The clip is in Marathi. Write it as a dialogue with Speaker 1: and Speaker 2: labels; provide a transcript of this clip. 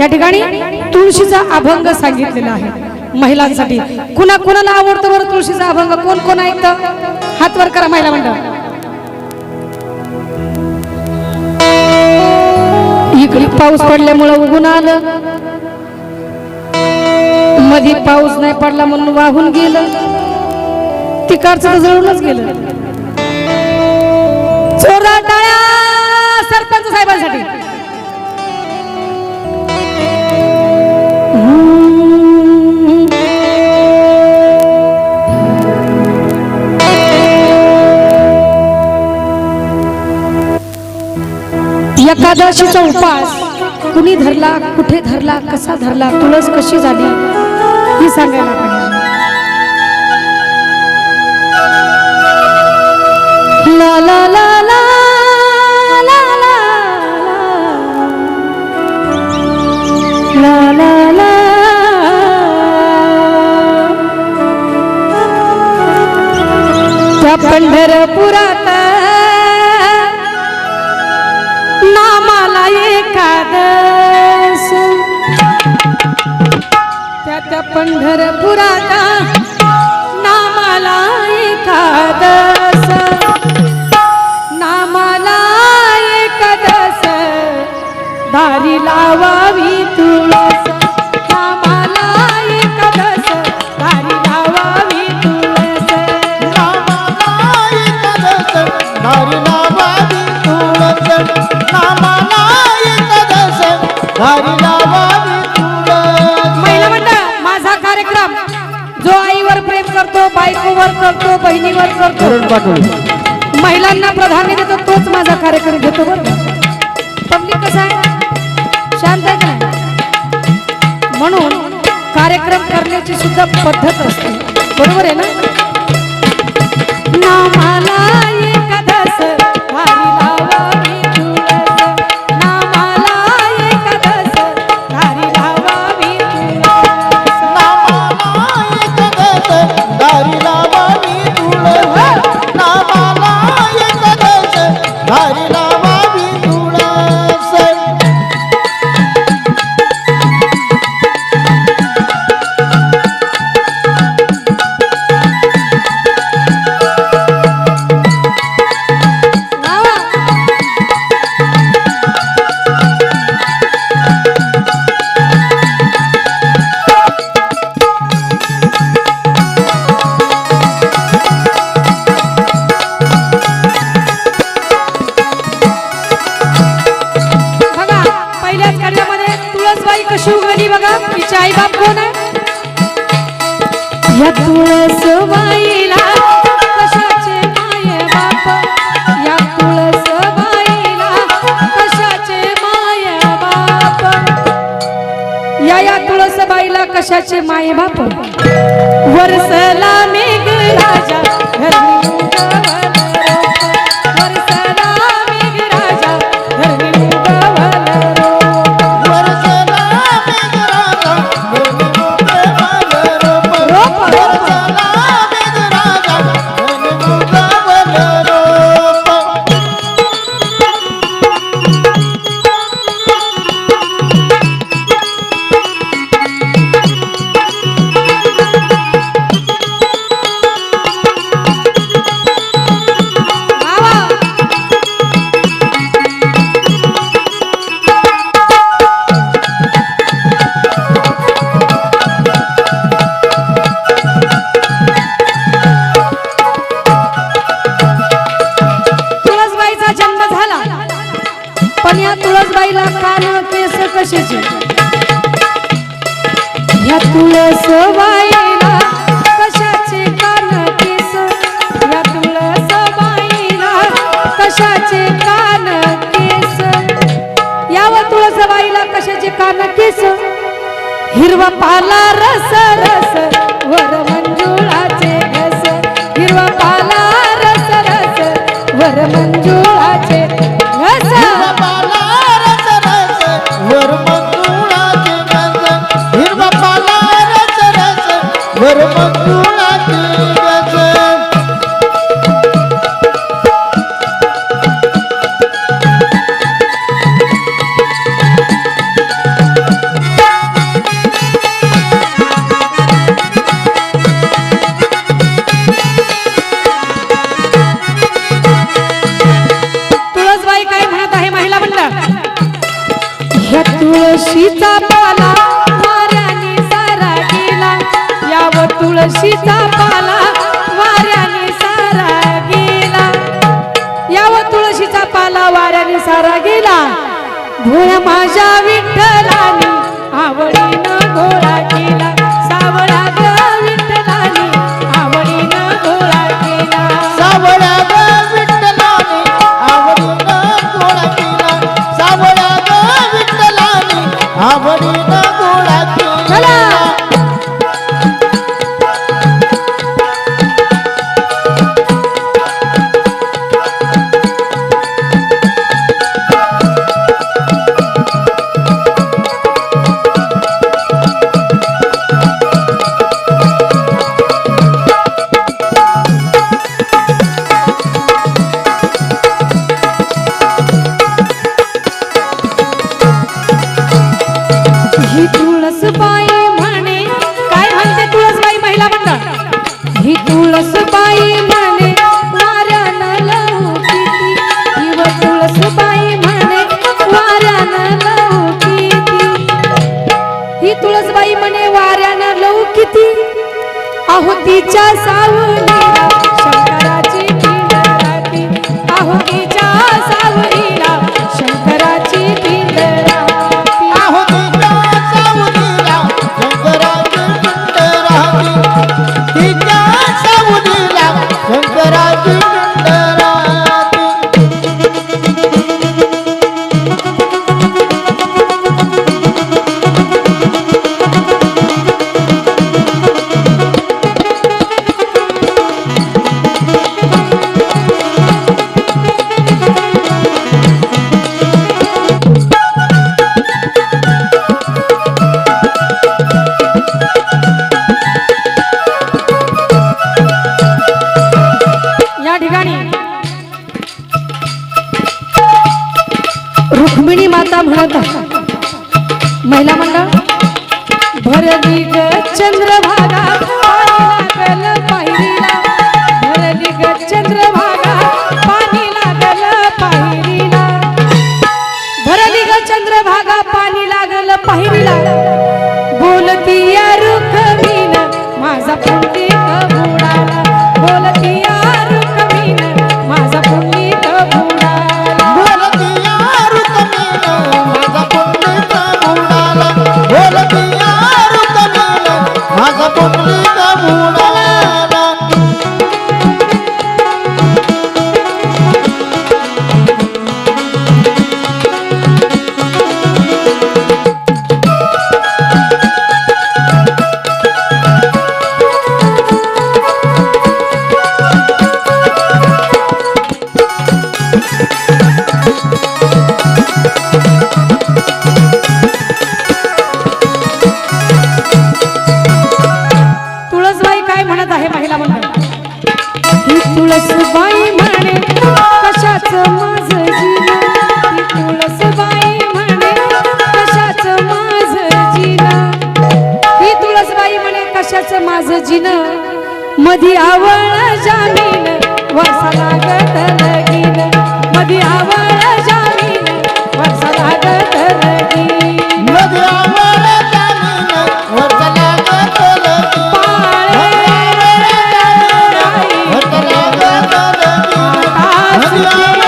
Speaker 1: या ठिकाणी तुळशीचा अभंग सांगितलेला आहे. महिलांसाठी. कुणा कुणाला आवडतं बरं तुळशीचा अभंग? कोण कोण ऐकतं? हात वर करा महिला मंडळ. इकडे पाऊस पडल्यामुळं उगून आलं. मधी पाऊस नाही पडला म्हणून वाहून गेलं. तिकडचं जळूनच गेलं. चोरा टाळ्या सरपंच साहेबांसाठी. एकादशीचा उपास. कुणी धरला कुठे धरला कसा धरला तुळस कशी झाली हे सांगायला पाहिजे ला ला पंढरपुराचा नामाला एकादस. नामाला एकादस. दारी लावावी. करतो बायकोवर करतो बहिणीवर करतो. महिलांना प्राधान्य देतो तोच माझा कार्यक्रम घेतो बरं पब्लिक कसा आहे? शांत आहे का? म्हणून कार्यक्रम करण्याची सुद्धा पद्धत असते. बरोबर आहे ना? या तुळसबाईला कशाचे माय बाप? या कशाचे बाप? या या तुळसबाईला कशाचे माय बाप? वरसला या तुळसबाईला कशाचे कान केस? या तुळसबाईला कशाचे कान केस? याव तुळसबाईला कशाचे कान केस? हिरवा पाला रस रस वर बाई काय म्हणत आहे महिला मंडळ? ह्या तुळशीचा पाला वाऱ्याने सारा गेला. याव तुळशीचा पाला वाऱ्याने सारा गेला. याव तुळशीचा पाला वाऱ्याने सारा गेला. भोळ्या माझ्या अहो महिला मंडळ? भर दिग चंद्रभागा पाणी लागल पायरीला. भरली तुळसबाई म्हणे कशाच माझं जीवन? ही तुळसबाई म्हणे कशाच माझं जीवन? ही तुळसबाई म्हणे कशाच माझ जीन मधी आवळ जामीन वसा लागत लगीन. मधी आवळ Allah.